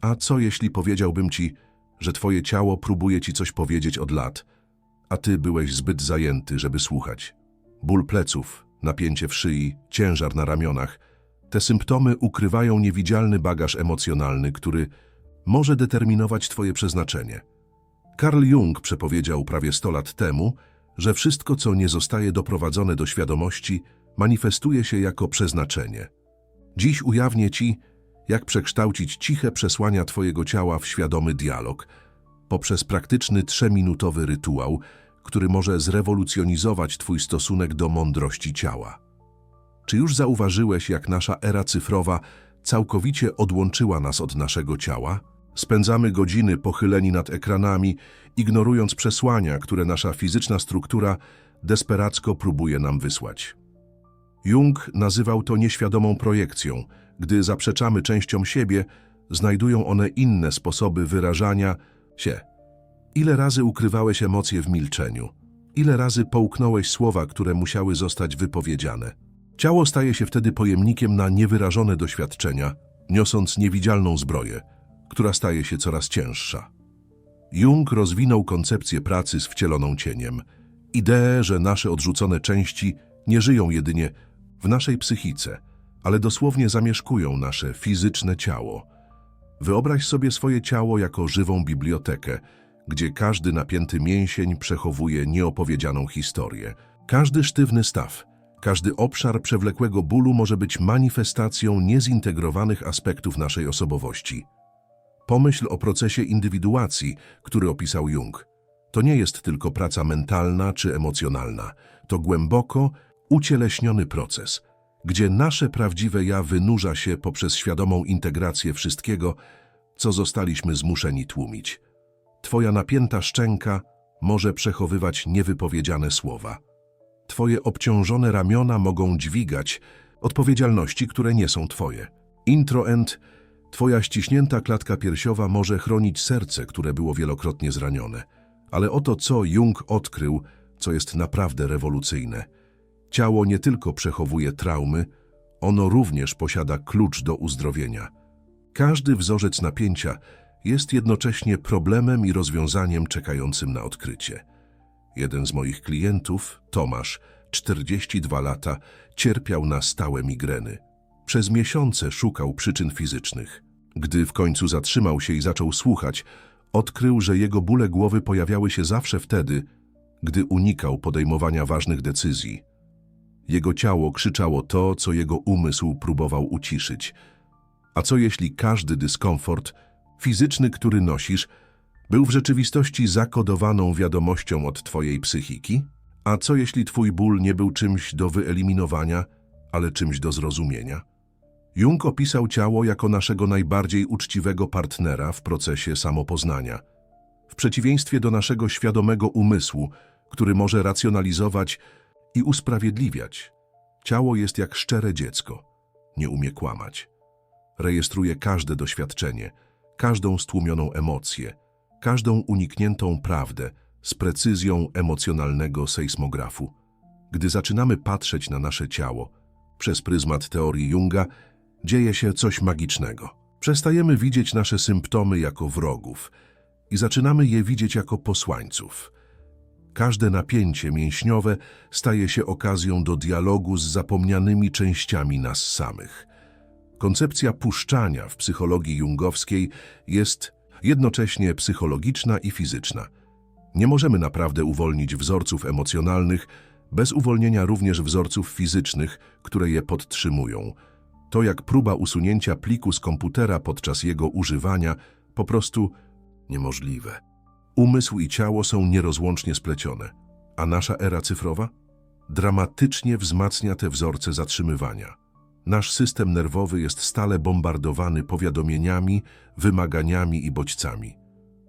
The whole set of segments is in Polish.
A co jeśli powiedziałbym ci, że twoje ciało próbuje ci coś powiedzieć od lat, a ty byłeś zbyt zajęty, żeby słuchać? Ból pleców, napięcie w szyi, ciężar na ramionach. Te symptomy ukrywają niewidzialny bagaż emocjonalny, który może determinować twoje przeznaczenie. Carl Jung przepowiedział prawie 100 lat temu, że wszystko, co nie zostaje doprowadzone do świadomości, manifestuje się jako przeznaczenie. Dziś ujawnię Ci, jak przekształcić ciche przesłania Twojego ciała w świadomy dialog, poprzez praktyczny trzeminutowy rytuał, który może zrewolucjonizować Twój stosunek do mądrości ciała. Czy już zauważyłeś, jak nasza era cyfrowa całkowicie odłączyła nas od naszego ciała? Spędzamy godziny pochyleni nad ekranami, ignorując przesłania, które nasza fizyczna struktura desperacko próbuje nam wysłać. Jung nazywał to nieświadomą projekcją. Gdy zaprzeczamy częściom siebie, znajdują one inne sposoby wyrażania się. Ile razy ukrywałeś emocje w milczeniu? Ile razy połknąłeś słowa, które musiały zostać wypowiedziane? Ciało staje się wtedy pojemnikiem na niewyrażone doświadczenia, niosąc niewidzialną zbroję, która staje się coraz cięższa. Jung rozwinął koncepcję pracy z wcieloną cieniem, ideę, że nasze odrzucone części nie żyją jedynie w naszej psychice, ale dosłownie zamieszkują nasze fizyczne ciało. Wyobraź sobie swoje ciało jako żywą bibliotekę, gdzie każdy napięty mięsień przechowuje nieopowiedzianą historię. Każdy sztywny staw, każdy obszar przewlekłego bólu może być manifestacją niezintegrowanych aspektów naszej osobowości. Pomyśl o procesie indywiduacji, który opisał Jung. To nie jest tylko praca mentalna czy emocjonalna. To głęboko ucieleśniony proces, gdzie nasze prawdziwe ja wynurza się poprzez świadomą integrację wszystkiego, co zostaliśmy zmuszeni tłumić. Twoja napięta szczęka może przechowywać niewypowiedziane słowa. Twoje obciążone ramiona mogą dźwigać odpowiedzialności, które nie są twoje. Introend Twoja ściśnięta klatka piersiowa może chronić serce, które było wielokrotnie zranione. Ale oto co Jung odkrył, co jest naprawdę rewolucyjne. Ciało nie tylko przechowuje traumy, ono również posiada klucz do uzdrowienia. Każdy wzorzec napięcia jest jednocześnie problemem i rozwiązaniem czekającym na odkrycie. Jeden z moich klientów, Tomasz, 42 lata, cierpiał na stałe migreny. Przez miesiące szukał przyczyn fizycznych. Gdy w końcu zatrzymał się i zaczął słuchać, odkrył, że jego bóle głowy pojawiały się zawsze wtedy, gdy unikał podejmowania ważnych decyzji. Jego ciało krzyczało to, co jego umysł próbował uciszyć. A co jeśli każdy dyskomfort fizyczny, który nosisz, był w rzeczywistości zakodowaną wiadomością od twojej psychiki? A co jeśli twój ból nie był czymś do wyeliminowania, ale czymś do zrozumienia? Jung opisał ciało jako naszego najbardziej uczciwego partnera w procesie samopoznania. W przeciwieństwie do naszego świadomego umysłu, który może racjonalizować i usprawiedliwiać, ciało jest jak szczere dziecko, nie umie kłamać. Rejestruje każde doświadczenie, każdą stłumioną emocję, każdą unikniętą prawdę z precyzją emocjonalnego sejsmografu. Gdy zaczynamy patrzeć na nasze ciało przez pryzmat teorii Junga, dzieje się coś magicznego. Przestajemy widzieć nasze symptomy jako wrogów i zaczynamy je widzieć jako posłańców. Każde napięcie mięśniowe staje się okazją do dialogu z zapomnianymi częściami nas samych. Koncepcja puszczania w psychologii jungowskiej jest jednocześnie psychologiczna i fizyczna. Nie możemy naprawdę uwolnić wzorców emocjonalnych bez uwolnienia również wzorców fizycznych, które je podtrzymują. To jak próba usunięcia pliku z komputera podczas jego używania po prostu niemożliwe. Umysł i ciało są nierozłącznie splecione, a nasza era cyfrowa dramatycznie wzmacnia te wzorce zatrzymywania. Nasz system nerwowy jest stale bombardowany powiadomieniami, wymaganiami i bodźcami.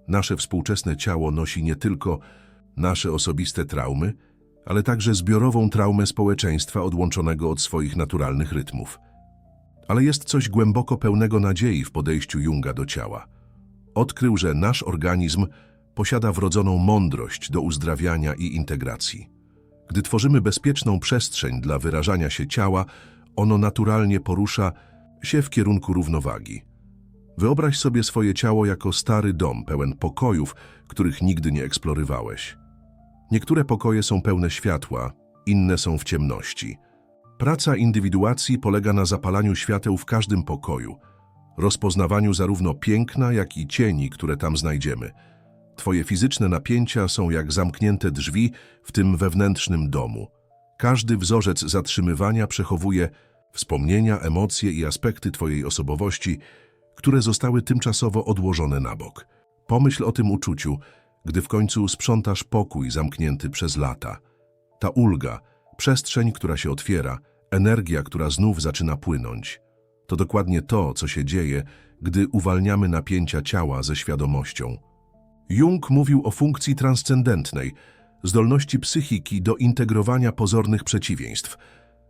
Nasze współczesne ciało nosi nie tylko nasze osobiste traumy, ale także zbiorową traumę społeczeństwa odłączonego od swoich naturalnych rytmów. Ale jest coś głęboko pełnego nadziei w podejściu Junga do ciała. Odkrył, że nasz organizm posiada wrodzoną mądrość do uzdrawiania i integracji. Gdy tworzymy bezpieczną przestrzeń dla wyrażania się ciała, ono naturalnie porusza się w kierunku równowagi. Wyobraź sobie swoje ciało jako stary dom pełen pokojów, których nigdy nie eksplorowałeś. Niektóre pokoje są pełne światła, inne są w ciemności. Praca indywiduacji polega na zapalaniu świateł w każdym pokoju, rozpoznawaniu zarówno piękna, jak i cieni, które tam znajdziemy. Twoje fizyczne napięcia są jak zamknięte drzwi w tym wewnętrznym domu. Każdy wzorzec zatrzymywania przechowuje wspomnienia, emocje i aspekty Twojej osobowości, które zostały tymczasowo odłożone na bok. Pomyśl o tym uczuciu, gdy w końcu sprzątasz pokój zamknięty przez lata. Ta ulga, przestrzeń, która się otwiera, energia, która znów zaczyna płynąć. To dokładnie to, co się dzieje, gdy uwalniamy napięcia ciała ze świadomością. Jung mówił o funkcji transcendentnej, zdolności psychiki do integrowania pozornych przeciwieństw.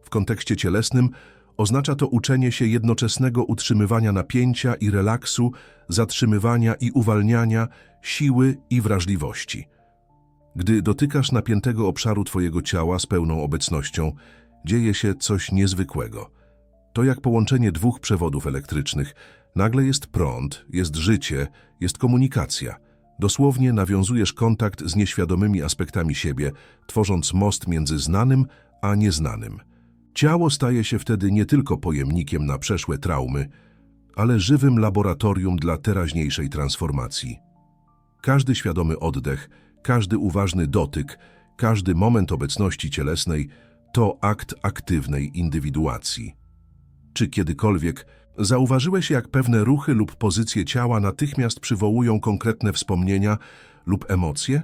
W kontekście cielesnym oznacza to uczenie się jednoczesnego utrzymywania napięcia i relaksu, zatrzymywania i uwalniania, siły i wrażliwości. Gdy dotykasz napiętego obszaru Twojego ciała z pełną obecnością, dzieje się coś niezwykłego. To jak połączenie dwóch przewodów elektrycznych. Nagle jest prąd, jest życie, jest komunikacja. Dosłownie nawiązujesz kontakt z nieświadomymi aspektami siebie, tworząc most między znanym a nieznanym. Ciało staje się wtedy nie tylko pojemnikiem na przeszłe traumy, ale żywym laboratorium dla teraźniejszej transformacji. Każdy świadomy oddech, każdy uważny dotyk, każdy moment obecności cielesnej to akt aktywnej indywiduacji. Czy kiedykolwiek zauważyłeś, jak pewne ruchy lub pozycje ciała natychmiast przywołują konkretne wspomnienia lub emocje?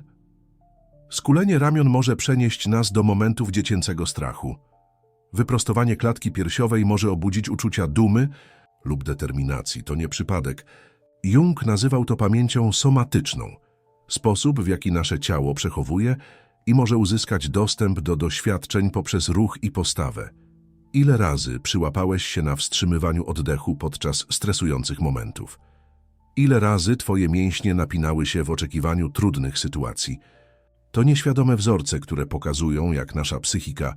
Skulenie ramion może przenieść nas do momentów dziecięcego strachu. Wyprostowanie klatki piersiowej może obudzić uczucia dumy lub determinacji. To nie przypadek. Jung nazywał to pamięcią somatyczną, sposób w jaki nasze ciało przechowuje i może uzyskać dostęp do doświadczeń poprzez ruch i postawę. Ile razy przyłapałeś się na wstrzymywaniu oddechu podczas stresujących momentów? Ile razy twoje mięśnie napinały się w oczekiwaniu trudnych sytuacji? To nieświadome wzorce, które pokazują, jak nasza psychika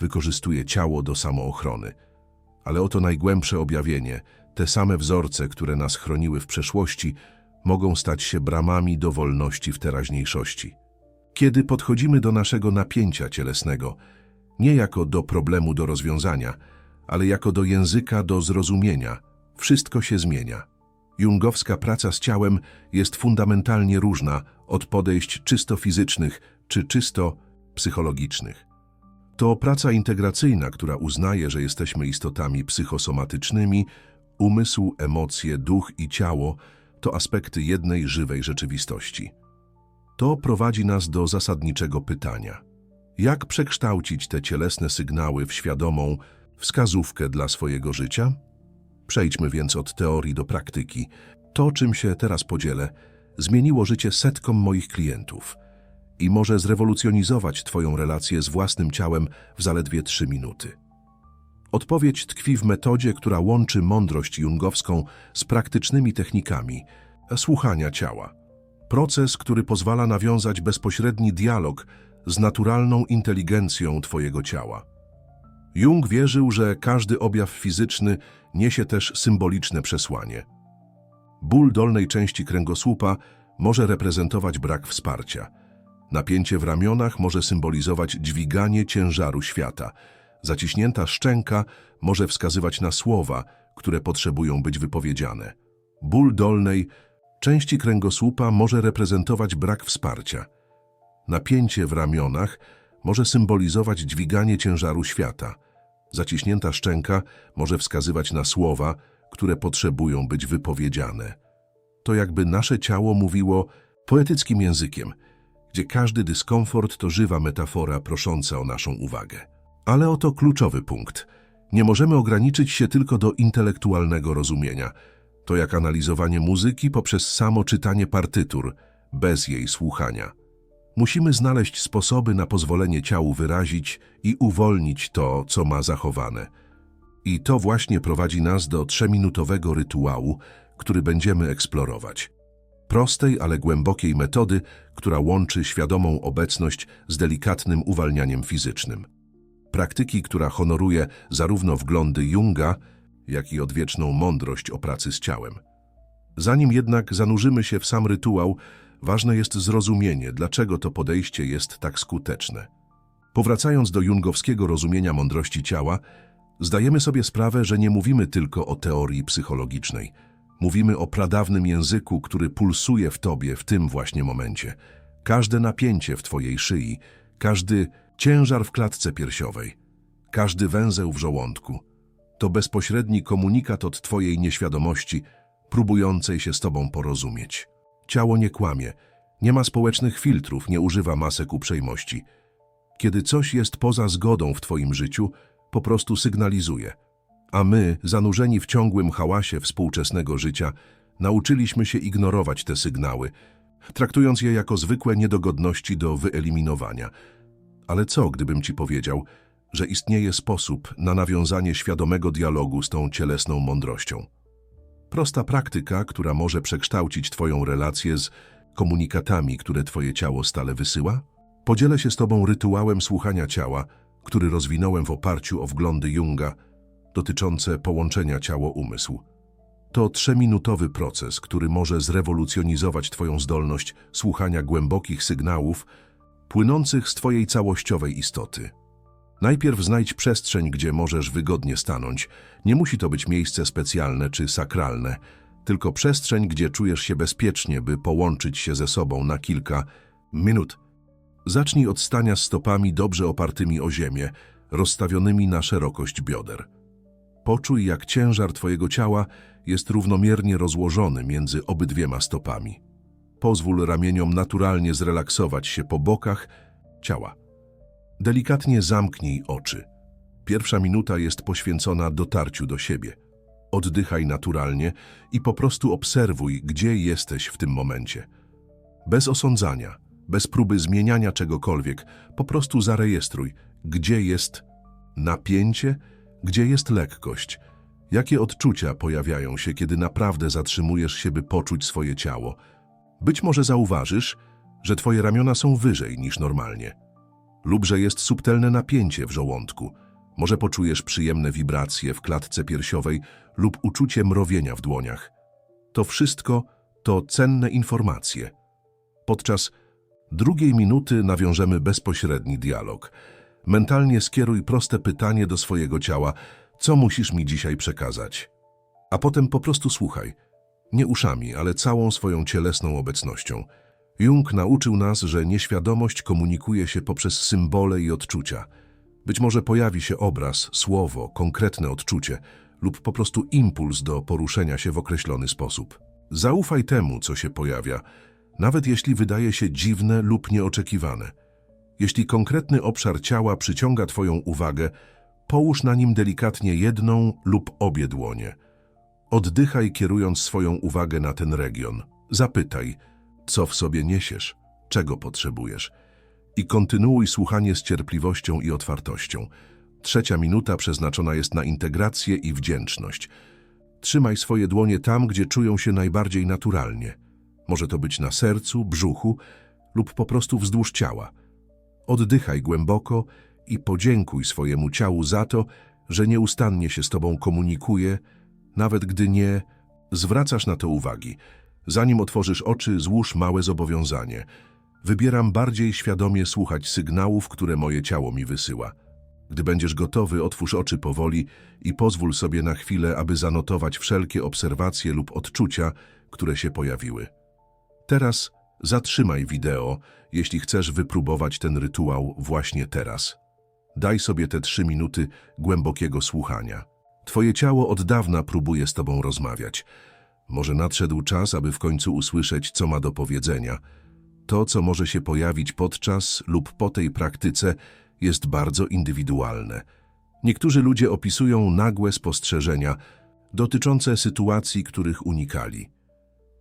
wykorzystuje ciało do samoochrony. Ale oto najgłębsze objawienie. Te same wzorce, które nas chroniły w przeszłości, mogą stać się bramami do wolności w teraźniejszości. Kiedy podchodzimy do naszego napięcia cielesnego, nie jako do problemu do rozwiązania, ale jako do języka do zrozumienia, wszystko się zmienia. Jungowska praca z ciałem jest fundamentalnie różna od podejść czysto fizycznych czy czysto psychologicznych. To praca integracyjna, która uznaje, że jesteśmy istotami psychosomatycznymi, umysł, emocje, duch i ciało to aspekty jednej żywej rzeczywistości. To prowadzi nas do zasadniczego pytania. Jak przekształcić te cielesne sygnały w świadomą wskazówkę dla swojego życia? Przejdźmy więc od teorii do praktyki. To, czym się teraz podzielę, zmieniło życie setkom moich klientów i może zrewolucjonizować Twoją relację z własnym ciałem w zaledwie trzy minuty. Odpowiedź tkwi w metodzie, która łączy mądrość jungowską z praktycznymi technikami słuchania ciała. Proces, który pozwala nawiązać bezpośredni dialog z naturalną inteligencją Twojego ciała. Jung wierzył, że każdy objaw fizyczny niesie też symboliczne przesłanie. Ból dolnej części kręgosłupa może reprezentować brak wsparcia. Napięcie w ramionach może symbolizować dźwiganie ciężaru świata. Zaciśnięta szczęka może wskazywać na słowa, które potrzebują być wypowiedziane. Ból dolnej części kręgosłupa może reprezentować brak wsparcia. Napięcie w ramionach może symbolizować dźwiganie ciężaru świata. Zaciśnięta szczęka może wskazywać na słowa, które potrzebują być wypowiedziane. To jakby nasze ciało mówiło poetyckim językiem, gdzie każdy dyskomfort to żywa metafora prosząca o naszą uwagę. Ale oto kluczowy punkt. Nie możemy ograniczyć się tylko do intelektualnego rozumienia. To jak analizowanie muzyki poprzez samo czytanie partytur, bez jej słuchania. Musimy znaleźć sposoby na pozwolenie ciału wyrazić i uwolnić to, co ma zachowane. I to właśnie prowadzi nas do trzyminutowego rytuału, który będziemy eksplorować. Prostej, ale głębokiej metody, która łączy świadomą obecność z delikatnym uwalnianiem fizycznym. Praktyki, która honoruje zarówno wglądy Junga, jak i odwieczną mądrość o pracy z ciałem. Zanim jednak zanurzymy się w sam rytuał, ważne jest zrozumienie, dlaczego to podejście jest tak skuteczne. Powracając do jungowskiego rozumienia mądrości ciała, zdajemy sobie sprawę, że nie mówimy tylko o teorii psychologicznej. Mówimy o pradawnym języku, który pulsuje w tobie w tym właśnie momencie. Każde napięcie w twojej szyi, każdy ciężar w klatce piersiowej, każdy węzeł w żołądku to bezpośredni komunikat od twojej nieświadomości, próbującej się z tobą porozumieć. Ciało nie kłamie, nie ma społecznych filtrów, nie używa masek uprzejmości. Kiedy coś jest poza zgodą w twoim życiu, po prostu sygnalizuje. A my, zanurzeni w ciągłym hałasie współczesnego życia, nauczyliśmy się ignorować te sygnały, traktując je jako zwykłe niedogodności do wyeliminowania. Ale co, gdybym ci powiedział, że istnieje sposób na nawiązanie świadomego dialogu z tą cielesną mądrością? Prosta praktyka, która może przekształcić Twoją relację z komunikatami, które Twoje ciało stale wysyła? Podzielę się z Tobą rytuałem słuchania ciała, który rozwinąłem w oparciu o wglądy Junga dotyczące połączenia ciało-umysł. To trzeminutowy proces, który może zrewolucjonizować Twoją zdolność słuchania głębokich sygnałów płynących z Twojej całościowej istoty. Najpierw znajdź przestrzeń, gdzie możesz wygodnie stanąć. Nie musi to być miejsce specjalne czy sakralne, tylko przestrzeń, gdzie czujesz się bezpiecznie, by połączyć się ze sobą na kilka minut. Zacznij od stania stopami dobrze opartymi o ziemię, rozstawionymi na szerokość bioder. Poczuj, jak ciężar Twojego ciała jest równomiernie rozłożony między obydwiema stopami. Pozwól ramieniom naturalnie zrelaksować się po bokach ciała. Delikatnie zamknij oczy. Pierwsza minuta jest poświęcona dotarciu do siebie. Oddychaj naturalnie i po prostu obserwuj, gdzie jesteś w tym momencie. Bez osądzania, bez próby zmieniania czegokolwiek, po prostu zarejestruj, gdzie jest napięcie, gdzie jest lekkość. Jakie odczucia pojawiają się, kiedy naprawdę zatrzymujesz się, by poczuć swoje ciało? Być może zauważysz, że twoje ramiona są wyżej niż normalnie lub że jest subtelne napięcie w żołądku. Może poczujesz przyjemne wibracje w klatce piersiowej lub uczucie mrowienia w dłoniach. To wszystko to cenne informacje. Podczas drugiej minuty nawiążemy bezpośredni dialog. Mentalnie skieruj proste pytanie do swojego ciała, co musisz mi dzisiaj przekazać? A potem po prostu słuchaj. Nie uszami, ale całą swoją cielesną obecnością. Jung nauczył nas, że nieświadomość komunikuje się poprzez symbole i odczucia. Być może pojawi się obraz, słowo, konkretne odczucie lub po prostu impuls do poruszenia się w określony sposób. Zaufaj temu, co się pojawia, nawet jeśli wydaje się dziwne lub nieoczekiwane. Jeśli konkretny obszar ciała przyciąga Twoją uwagę, połóż na nim delikatnie jedną lub obie dłonie. Oddychaj, kierując swoją uwagę na ten region. Zapytaj – co w sobie niesiesz, czego potrzebujesz. I kontynuuj słuchanie z cierpliwością i otwartością. Trzecia minuta przeznaczona jest na integrację i wdzięczność. Trzymaj swoje dłonie tam, gdzie czują się najbardziej naturalnie. Może to być na sercu, brzuchu lub po prostu wzdłuż ciała. Oddychaj głęboko i podziękuj swojemu ciału za to, że nieustannie się z Tobą komunikuje, nawet gdy nie zwracasz na to uwagi. Zanim otworzysz oczy, złóż małe zobowiązanie. Wybieram bardziej świadomie słuchać sygnałów, które moje ciało mi wysyła. Gdy będziesz gotowy, otwórz oczy powoli i pozwól sobie na chwilę, aby zanotować wszelkie obserwacje lub odczucia, które się pojawiły. Teraz zatrzymaj wideo, jeśli chcesz wypróbować ten rytuał właśnie teraz. Daj sobie te trzy minuty głębokiego słuchania. Twoje ciało od dawna próbuje z tobą rozmawiać. Może nadszedł czas, aby w końcu usłyszeć, co ma do powiedzenia. To, co może się pojawić podczas lub po tej praktyce, jest bardzo indywidualne. Niektórzy ludzie opisują nagłe spostrzeżenia dotyczące sytuacji, których unikali.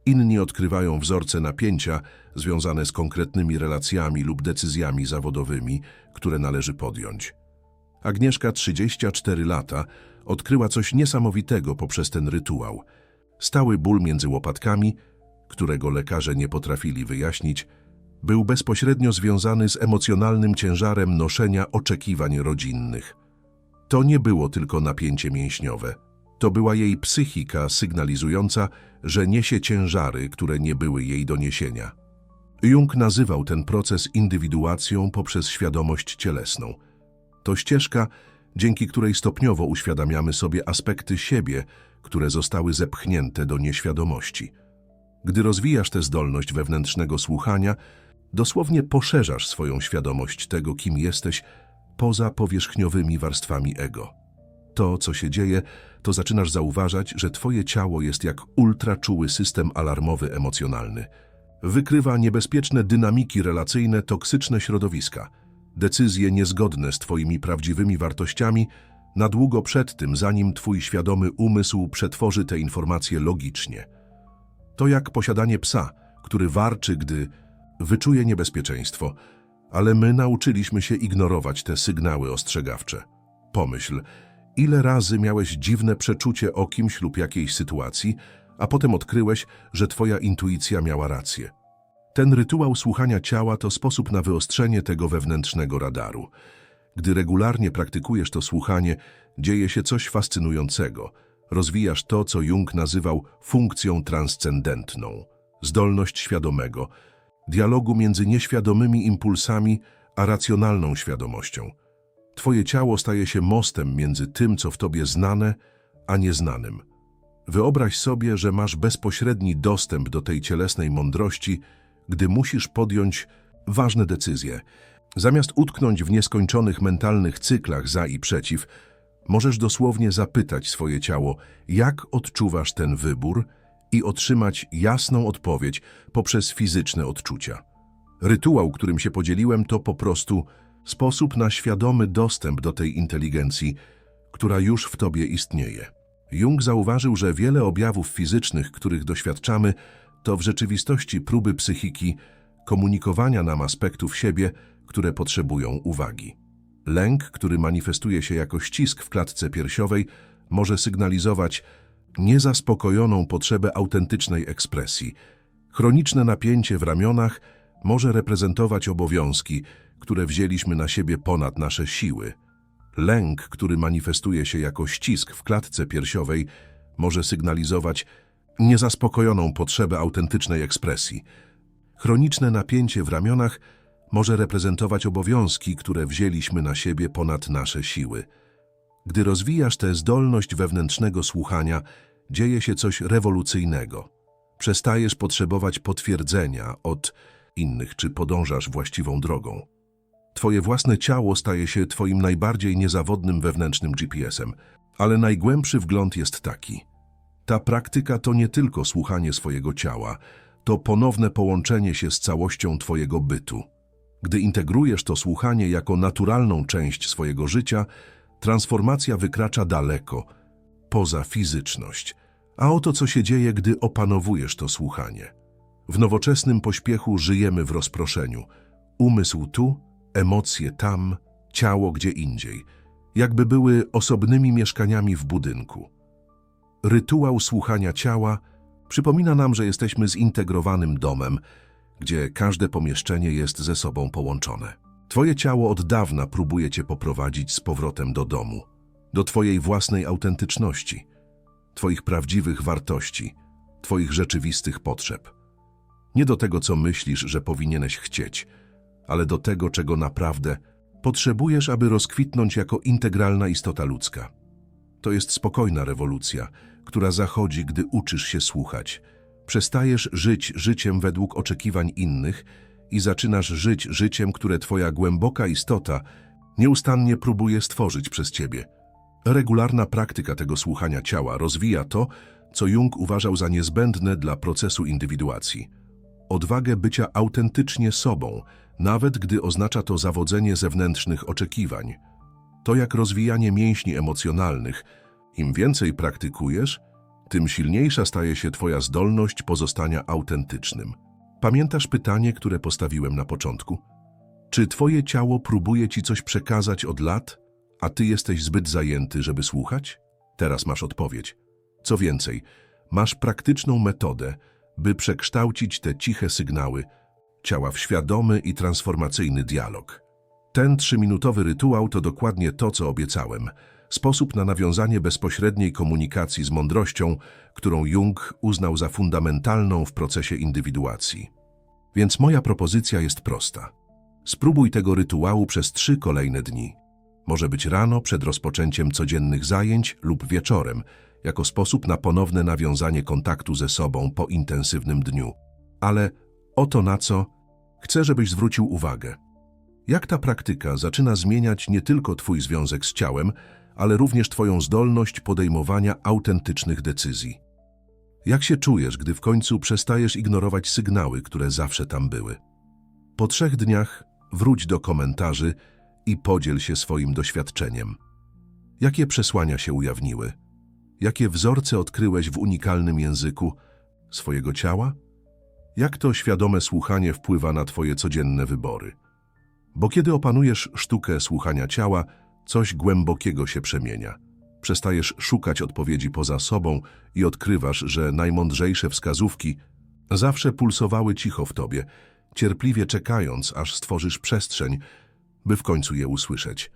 Inni odkrywają wzorce napięcia związane z konkretnymi relacjami lub decyzjami zawodowymi, które należy podjąć. Agnieszka, 34 lata, odkryła coś niesamowitego poprzez ten rytuał – Stały ból między łopatkami, którego lekarze nie potrafili wyjaśnić, był bezpośrednio związany z emocjonalnym ciężarem noszenia oczekiwań rodzinnych. To nie było tylko napięcie mięśniowe. To była jej psychika sygnalizująca, że niesie ciężary, które nie były jej do niesienia. Jung nazywał ten proces indywiduacją poprzez świadomość cielesną. To ścieżka, dzięki której stopniowo uświadamiamy sobie aspekty siebie, które zostały zepchnięte do nieświadomości. Gdy rozwijasz tę zdolność wewnętrznego słuchania, dosłownie poszerzasz swoją świadomość tego, kim jesteś, poza powierzchniowymi warstwami ego. To, co się dzieje, to zaczynasz zauważać, że twoje ciało jest jak ultraczuły system alarmowy emocjonalny. Wykrywa niebezpieczne dynamiki relacyjne, toksyczne środowiska, decyzje niezgodne z twoimi prawdziwymi wartościami, na długo przed tym, zanim twój świadomy umysł przetworzy te informacje logicznie. To jak posiadanie psa, który warczy, gdy wyczuje niebezpieczeństwo, ale my nauczyliśmy się ignorować te sygnały ostrzegawcze. Pomyśl, ile razy miałeś dziwne przeczucie o kimś lub jakiejś sytuacji, a potem odkryłeś, że twoja intuicja miała rację. Ten rytuał słuchania ciała to sposób na wyostrzenie tego wewnętrznego radaru. Gdy regularnie praktykujesz to słuchanie, dzieje się coś fascynującego. Rozwijasz to, co Jung nazywał funkcją transcendentną, zdolność świadomego, dialogu między nieświadomymi impulsami a racjonalną świadomością. Twoje ciało staje się mostem między tym, co w tobie znane, a nieznanym. Wyobraź sobie, że masz bezpośredni dostęp do tej cielesnej mądrości, gdy musisz podjąć ważne decyzje. Zamiast utknąć w nieskończonych mentalnych cyklach za i przeciw, możesz dosłownie zapytać swoje ciało, jak odczuwasz ten wybór i otrzymać jasną odpowiedź poprzez fizyczne odczucia. Rytuał, którym się podzieliłem, to po prostu sposób na świadomy dostęp do tej inteligencji, która już w tobie istnieje. Jung zauważył, że wiele objawów fizycznych, których doświadczamy, to w rzeczywistości próby psychiki komunikowania nam aspektów siebie, które potrzebują uwagi. Lęk, który manifestuje się jako ścisk w klatce piersiowej, może sygnalizować niezaspokojoną potrzebę autentycznej ekspresji. Chroniczne napięcie w ramionach może reprezentować obowiązki, które wzięliśmy na siebie ponad nasze siły. Lęk, który manifestuje się jako ścisk w klatce piersiowej, może sygnalizować niezaspokojoną potrzebę autentycznej ekspresji. Chroniczne napięcie w ramionach może reprezentować obowiązki, które wzięliśmy na siebie ponad nasze siły. Gdy rozwijasz tę zdolność wewnętrznego słuchania, dzieje się coś rewolucyjnego. Przestajesz potrzebować potwierdzenia od innych, czy podążasz właściwą drogą. Twoje własne ciało staje się twoim najbardziej niezawodnym wewnętrznym GPS-em, ale najgłębszy wgląd jest taki. Ta praktyka to nie tylko słuchanie swojego ciała, to ponowne połączenie się z całością twojego bytu. Gdy integrujesz to słuchanie jako naturalną część swojego życia, transformacja wykracza daleko, poza fizyczność. A oto co się dzieje, gdy opanowujesz to słuchanie. W nowoczesnym pośpiechu żyjemy w rozproszeniu. Umysł tu, emocje tam, ciało gdzie indziej, jakby były osobnymi mieszkaniami w budynku. Rytuał słuchania ciała przypomina nam, że jesteśmy zintegrowanym domem, gdzie każde pomieszczenie jest ze sobą połączone. Twoje ciało od dawna próbuje cię poprowadzić z powrotem do domu, do twojej własnej autentyczności, twoich prawdziwych wartości, twoich rzeczywistych potrzeb. Nie do tego, co myślisz, że powinieneś chcieć, ale do tego, czego naprawdę potrzebujesz, aby rozkwitnąć jako integralna istota ludzka. To jest spokojna rewolucja, która zachodzi, gdy uczysz się słuchać. Przestajesz żyć życiem według oczekiwań innych i zaczynasz żyć życiem, które twoja głęboka istota nieustannie próbuje stworzyć przez ciebie. Regularna praktyka tego słuchania ciała rozwija to, co Jung uważał za niezbędne dla procesu indywiduacji. Odwagę bycia autentycznie sobą, nawet gdy oznacza to zawodzenie zewnętrznych oczekiwań. To jak rozwijanie mięśni emocjonalnych. Im więcej praktykujesz, tym silniejsza staje się Twoja zdolność pozostania autentycznym. Pamiętasz pytanie, które postawiłem na początku? Czy Twoje ciało próbuje Ci coś przekazać od lat, a Ty jesteś zbyt zajęty, żeby słuchać? Teraz masz odpowiedź. Co więcej, masz praktyczną metodę, by przekształcić te ciche sygnały ciała w świadomy i transformacyjny dialog. Ten trzyminutowy rytuał to dokładnie to, co obiecałem. Sposób na nawiązanie bezpośredniej komunikacji z mądrością, którą Jung uznał za fundamentalną w procesie indywiduacji. Więc moja propozycja jest prosta. Spróbuj tego rytuału przez trzy kolejne dni. Może być rano przed rozpoczęciem codziennych zajęć lub wieczorem, jako sposób na ponowne nawiązanie kontaktu ze sobą po intensywnym dniu. Ale oto na co chcę, żebyś zwrócił uwagę. Jak ta praktyka zaczyna zmieniać nie tylko Twój związek z ciałem, ale również Twoją zdolność podejmowania autentycznych decyzji. Jak się czujesz, gdy w końcu przestajesz ignorować sygnały, które zawsze tam były? Po trzech dniach wróć do komentarzy i podziel się swoim doświadczeniem. Jakie przesłania się ujawniły? Jakie wzorce odkryłeś w unikalnym języku swojego ciała? Jak to świadome słuchanie wpływa na Twoje codzienne wybory? Bo kiedy opanujesz sztukę słuchania ciała, coś głębokiego się przemienia. Przestajesz szukać odpowiedzi poza sobą i odkrywasz, że najmądrzejsze wskazówki zawsze pulsowały cicho w tobie, cierpliwie czekając, aż stworzysz przestrzeń, by w końcu je usłyszeć.